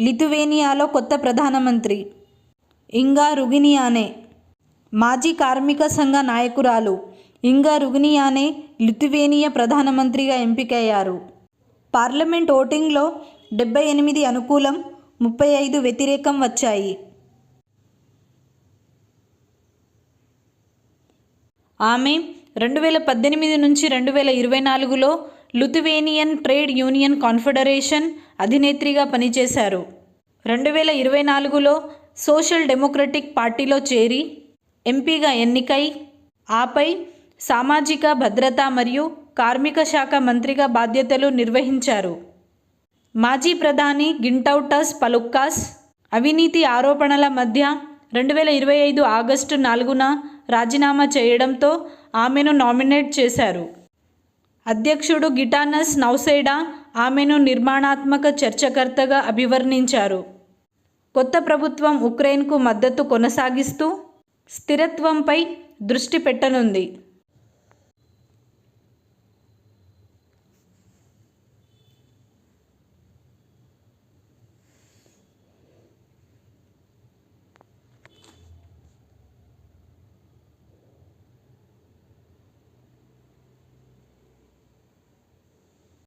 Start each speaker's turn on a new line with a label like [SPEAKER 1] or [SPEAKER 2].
[SPEAKER 1] లిథువేనియాలో కొత్త ప్రధానమంత్రి ఇంగా రుగినియానే మాజీ కార్మిక సంఘ నాయకురాలు ఇంగా రుగినియానే లిథువేనియా ప్రధానమంత్రిగా ఎంపికయ్యారు. పార్లమెంట్ ఓటింగ్లో డెబ్బై ఎనిమిది అనుకూలం ముప్పై ఐదు వ్యతిరేకం వచ్చాయి. ఆమె రెండు వేల పద్దెనిమిది నుంచి రెండు వేల ఇరవై నాలుగులో లుథువేనియన్ ట్రేడ్ యూనియన్ కాన్ఫెడరేషన్ అధినేత్రిగా పనిచేశారు. రెండు వేల ఇరవై నాలుగులో సోషల్ డెమోక్రటిక్ పార్టీలో చేరి ఎంపీగా ఎన్నికై ఆపై సామాజిక భద్రత మరియు కార్మిక శాఖ మంత్రిగా బాధ్యతలు నిర్వహించారు. మాజీ ప్రధాని గింటౌటస్ పలుక్కాస్ అవినీతి ఆరోపణల మధ్య రెండు వేల ఇరవై ఐదు ఆగస్టు నాలుగున రాజీనామా చేయడంతో ఆమెను నామినేట్ చేశారు. అధ్యక్షుడు గిటానస్ నౌసేడా ఆమెను నిర్మాణాత్మక చర్చకర్తగా అభివర్ణించారు. కొత్త ప్రభుత్వం ఉక్రెయిన్కు మద్దతు కొనసాగిస్తూ స్థిరత్వంపై దృష్టి పెట్టనుంది.